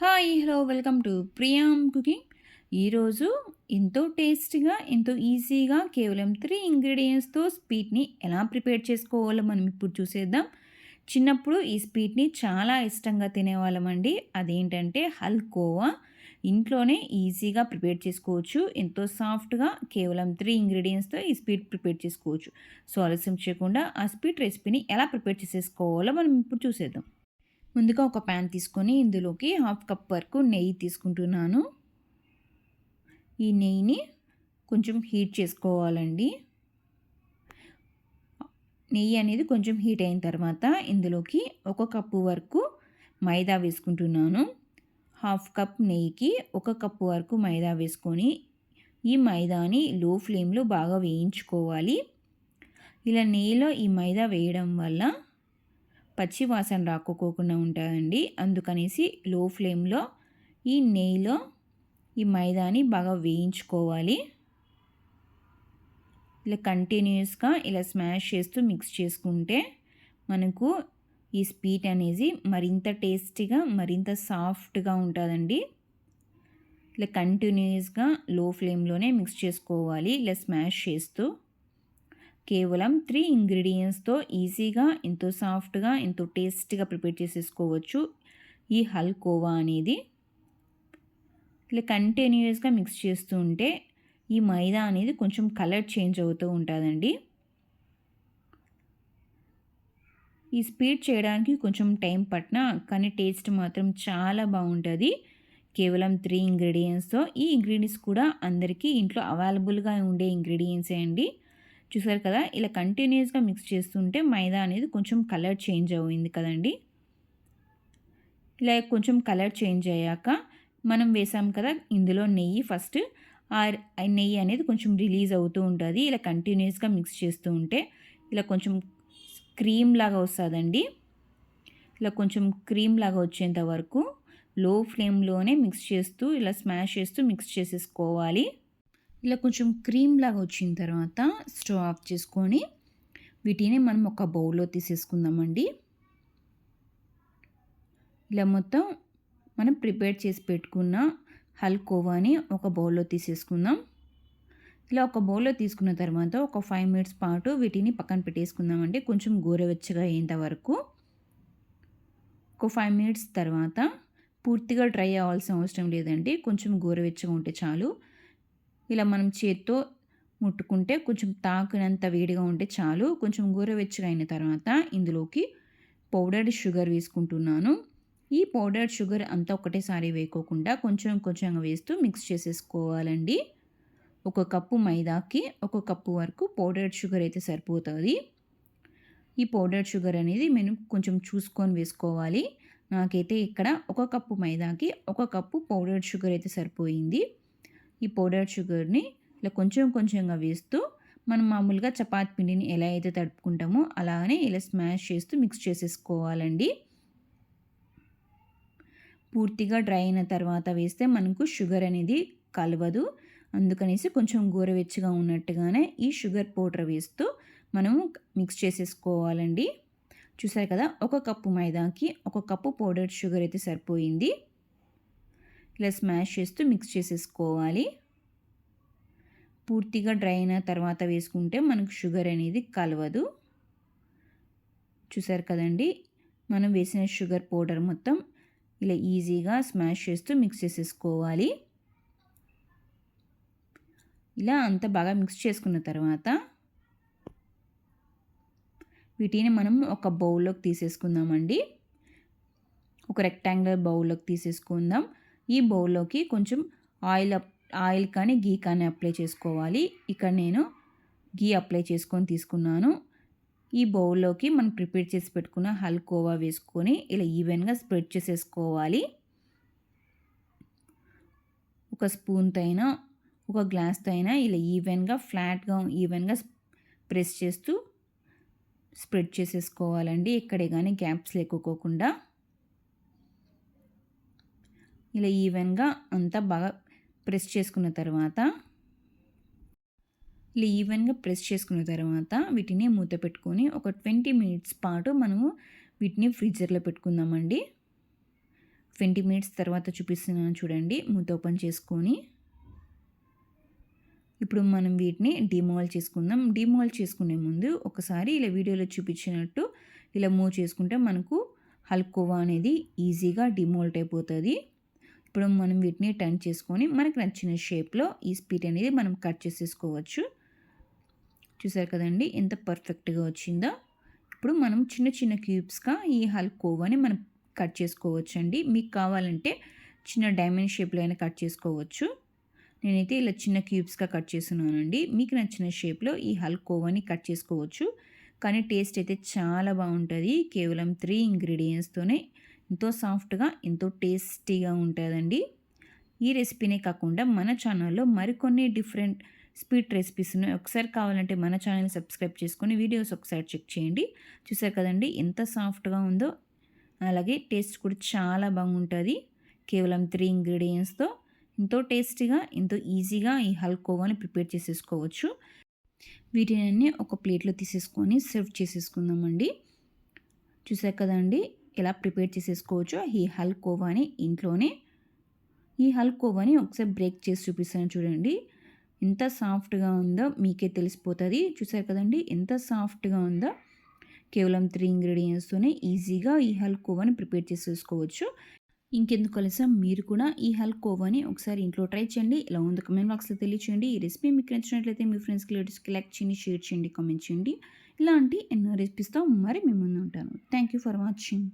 Hi hello welcome to Priyam cooking ఈరోజు ఎంతో టేస్టీగా ఎంతో ఈజీగా కేవలం త్రీ ఇంగ్రీడియంట్స్తో స్వీట్ని ఎలా ప్రిపేర్ చేసుకోవాలో మనం ఇప్పుడు చూసేద్దాం. చిన్నప్పుడు ఈ స్వీట్ని చాలా ఇష్టంగా తినేవాళ్ళమండి అదేంటంటే హల్కోవా. ఇంట్లోనే ఈజీగా ప్రిపేర్ చేసుకోవచ్చు. ఎంతో సాఫ్ట్గా కేవలం త్రీ ఇంగ్రీడియంట్స్తో ఈ స్వీట్ ప్రిపేర్ చేసుకోవచ్చు. సో ఆలస్యం చేయకుండా ఆ స్వీట్ రెసిపీని ఎలా ప్రిపేర్ చేసేసుకోవాలో మనం ఇప్పుడు చూసేద్దాం. ముందుగా ఒక ప్యాన్ తీసుకొని ఇందులోకి హాఫ్ కప్ వరకు నెయ్యి తీసుకుంటున్నాను. ఈ నెయ్యిని కొంచెం హీట్ చేసుకోవాలండి. నెయ్యి అనేది కొంచెం హీట్ అయిన తర్వాత ఇందులోకి ఒక కప్పు వరకు మైదా వేసుకుంటున్నాను. హాఫ్ కప్ నెయ్యికి ఒక కప్పు వరకు మైదా వేసుకొని ఈ మైదాని లో ఫ్లేమ్లో బాగా వేయించుకోవాలి. ఇలా నెయ్యిలో ఈ మైదా వేయడం వల్ల పచ్చి వాసన రాకపోకుండా ఉంటుందండి అందుకనేసి లో ఫ్లేమ్లో ఈ నెయ్యిలో ఈ మైదాని బాగా వేయించుకోవాలి. ఇలా కంటిన్యూస్గా ఇలా స్మాష్ చేస్తూ మిక్స్ చేసుకుంటే మనకు ఈ స్వీట్ అనేది మరింత టేస్టీగా మరింత సాఫ్ట్గా ఉంటుందండి. ఇలా కంటిన్యూస్గా లో ఫ్లేమ్లోనే మిక్స్ చేసుకోవాలి. ఇలా స్మాష్ చేస్తూ కేవలం త్రీ ఇంగ్రీడియంట్స్తో ఈజీగా ఎంతో సాఫ్ట్గా ఎంతో టేస్టీగా ప్రిపేర్ చేసేసుకోవచ్చు. ఈ హల్కోవా అనేది ఇట్లా కంటిన్యూస్గా మిక్స్ చేస్తూ ఉంటే ఈ మైదా అనేది కొంచెం కలర్ చేంజ్ అవుతూ ఉంటుందండి. ఈ స్పీడ్ చేయడానికి కొంచెం టైం పట్టిన కానీ టేస్ట్ మాత్రం చాలా బాగుంటుంది. కేవలం త్రీ ఇంగ్రీడియంట్స్తో ఈ ఇంగ్రీడియంట్స్ కూడా అందరికీ ఇంట్లో అవైలబుల్గా ఉండే ఇంగ్రీడియంట్సే అండి. చూసారు కదా ఇలా కంటిన్యూస్గా మిక్స్ చేస్తుంటే మైదా అనేది కొంచెం కలర్ చేంజ్ అయింది కదండి. ఇలా కొంచెం కలర్ చేంజ్ అయ్యాక మనం వేసాం కదా ఇందులో నెయ్యి ఫస్ట్ ఆ నెయ్యి అనేది కొంచెం రిలీజ్ అవుతూ ఉంటుంది ఇలా కంటిన్యూస్గా మిక్స్ చేస్తూ ఉంటే ఇలా కొంచెం క్రీమ్ లాగా వస్తుందండి. ఇలా కొంచెం క్రీమ్ లాగా వచ్చేంత వరకు లో ఫ్లేమ్లోనే మిక్స్ చేస్తూ ఇలా స్మాష్ చేస్తూ మిక్స్ చేసేసుకోవాలి. ఇలా కొంచెం క్రీమ్ లాగా వచ్చిన తర్వాత స్టవ్ ఆఫ్ చేసుకొని వీటిని మనం ఒక బౌల్లో తీసేసుకుందామండి. ఇలా మొత్తం మనం ప్రిపేర్ చేసి పెట్టుకున్న హల్కోవాని ఒక బౌల్లో తీసేసుకుందాం. ఇలా ఒక బౌల్లో తీసుకున్న తర్వాత ఒక ఫైవ్ మినిట్స్ పాటు వీటిని పక్కన పెట్టేసుకుందామండి. కొంచెం గోరవెచ్చగా అయ్యేంత వరకు. ఒక ఫైవ్ మినిట్స్ తర్వాత పూర్తిగా డ్రై అవ్వాల్సిన అవసరం లేదండి. కొంచెం గోరవెచ్చగా ఉంటే చాలు. ఇలా మనం చేత్తో ముట్టుకుంటే కొంచెం తాకినంత వేడిగా ఉంటే చాలు. కొంచెం గోరవెచ్చగా అయిన తర్వాత ఇందులోకి పౌడర్డ్ షుగర్ వేసుకుంటున్నాను. ఈ పౌడర్డ్ షుగర్ అంతా ఒకటేసారి వేయకోకుండా కొంచెం కొంచెంగా వేస్తూ మిక్స్ చేసేసుకోవాలండి. ఒక కప్పు మైదాకి ఒక కప్పు వరకు పౌడర్డ్ షుగర్ అయితే సరిపోతుంది. ఈ పౌడర్డ్ షుగర్ అనేది మేము కొంచెం చూసుకొని వేసుకోవాలి. నాకైతే ఇక్కడ ఒక కప్పు మైదాకి ఒక కప్పు పౌడర్డ్ షుగర్ అయితే సరిపోయింది. ఈ పౌడర్ షుగర్ని ఇలా కొంచెం కొంచెంగా వేస్తూ మనం మామూలుగా చపాతి పిండిని ఎలా అయితే తడుపుకుంటామో అలానే ఇలా స్మాష్ చేస్తూ మిక్స్ చేసేసుకోవాలండి. పూర్తిగా డ్రై అయిన తర్వాత వేస్తే మనకు షుగర్ అనేది కలవదు. అందుకనేసి కొంచెం గోరవెచ్చగా ఉన్నట్టుగానే ఈ షుగర్ పౌడర్ వేస్తూ మనము మిక్స్ చేసేసుకోవాలండి. చూసారు కదా ఒక కప్పు మైదాకి ఒక కప్పు పౌడర్ షుగర్ అయితే సరిపోయింది. ఇలా స్మాష్ చేస్తూ మిక్స్ చేసేసుకోవాలి. పూర్తిగా డ్రై అయిన తర్వాత వేసుకుంటే మనకు షుగర్ అనేది కలవదు. చూసారు కదండి? మనం వేసిన షుగర్ పౌడర్ మొత్తం ఇలా ఈజీగా స్మాష్ చేస్తూ మిక్స్ చేసేసుకోవాలి. ఇలా అంత బాగా మిక్స్ చేసుకున్న తర్వాత వీటిని మనం ఒక బౌల్లోకి తీసేసుకుందామండి. ఒక రెక్టాంగులర్ బౌల్లోకి తీసేసుకుందాం. ఈ బౌల్లోకి కొంచెం ఆయిల్ ఆయిల్ కానీ గీ కానీ అప్లై చేసుకోవాలి. ఇక్కడ నేను గీ అప్లై చేసుకొని తీసుకున్నాను. ఈ బౌల్లోకి మనం ప్రిపేర్ చేసి పెట్టుకున్న హల్కోవా వేసుకొని ఇలా ఈవెన్గా స్ప్రెడ్ చేసేసుకోవాలి. ఒక స్పూన్తో అయినా ఒక గ్లాస్తో అయినా ఇలా ఈవెన్గా ఫ్లాట్గా ఈవెన్గా ప్రెస్ చేస్తూ స్ప్రెడ్ చేసేసుకోవాలండి. ఇక్కడే కానీ గ్యాప్స్ లేకపోకుండా. ఇలా ఈవెన్గా అంతా బాగా ప్రెస్ చేసుకున్న తర్వాత ఇలా ఈవెన్గా ప్రెస్ చేసుకున్న తర్వాత వీటిని మూత పెట్టుకొని ఒక ట్వంటీ మినిట్స్ పాటు మనము వీటిని ఫ్రీజర్లో పెట్టుకుందామండి. ట్వంటీ మినిట్స్ తర్వాత చూపిస్తున్నాను చూడండి మూత ఓపెన్ చేసుకొని. ఇప్పుడు మనం వీటిని డిమాల్ చేసుకుందాం. డిమాల్ చేసుకునే ముందు ఒకసారి ఇలా వీడియోలో చూపించినట్టు ఇలా మూవ్ చేసుకుంటే మనకు హల్కోవా అనేది ఈజీగా డిమాల్ట్ అయిపోతుంది. ఇప్పుడు మనం వీటిని టర్న్ చేసుకొని మనకు నచ్చిన షేప్లో ఈ స్పీట్ అనేది మనం కట్ చేసేసుకోవచ్చు. చూసారు కదండి ఎంత పర్ఫెక్ట్గా వచ్చిందో. ఇప్పుడు మనం చిన్న చిన్న క్యూబ్స్గా ఈ హల్కోవాని మనం కట్ చేసుకోవచ్చు అండి మీకు కావాలంటే చిన్న డైమండ్ షేప్లో అయినా కట్ చేసుకోవచ్చు. నేనైతే ఇలా చిన్న క్యూబ్స్గా కట్ చేస్తున్నానండి. మీకు నచ్చిన షేప్లో ఈ హల్కోవాని కట్ చేసుకోవచ్చు. కానీ టేస్ట్ అయితే చాలా బాగుంటుంది. కేవలం త్రీ ఇంగ్రీడియంట్స్తోనే ఎంతో సాఫ్ట్గా ఎంతో టేస్టీగా ఉంటుందండి. ఈ రెసిపీనే కాకుండా మన ఛానల్లో మరికొన్ని డిఫరెంట్ స్వీట్ రెసిపీస్ ఉన్నాయి. ఒకసారి కావాలంటే మన ఛానల్ సబ్స్క్రైబ్ చేసుకొని వీడియోస్ ఒకసారి చెక్ చేయండి. చూసారు కదండి ఎంత సాఫ్ట్గా ఉందో అలాగే టేస్ట్ కూడా చాలా బాగుంటుంది. కేవలం త్రీ ఇంగ్రీడియంట్స్తో ఎంతో టేస్టీగా ఎంతో ఈజీగా ఈ హల్కోవాని ప్రిపేర్ చేసేసుకోవచ్చు. వీటిని ఒక ప్లేట్లో తీసేసుకొని సర్వ్ చేసేసుకుందామండి. చూసారు కదండి ఎలా ప్రిపేర్ చేసేసుకోవచ్చో ఈ హల్కోవాని ఇంట్లోనే ఈ హల్కోవాని ఒకసారి బ్రేక్ చేసి చూపిస్తాను చూడండి. ఎంత సాఫ్ట్గా ఉందో మీకే తెలిసిపోతుంది. చూసారు కదండి ఎంత సాఫ్ట్గా ఉందో. కేవలం త్రీ ఇంగ్రీడియంట్స్తోనే ఈజీగా ఈ హల్కోవాని ప్రిపేర్ చేసేసుకోవచ్చు. ఇంకెందుకు కలిసా మీరు కూడా ఈ హల్కోవాని ఒకసారి ఇంట్లో ట్రై చేయండి. ఇలా ఉంది కమెంట్ బాక్స్లో తెలియచేయండి. ఈ రెసిపీ మీకు నచ్చినట్లయితే మీ ఫ్రెండ్స్కి రిలేటివ్స్కి లైక్ చేయండి షేర్ చేయండి కామెంట్ చేయండి. ఇలాంటి ఎన్నో రెసిపీస్తో మరి మేము ముందు ఉంటాను థ్యాంక్ యూ ఫర్ వాచింగ్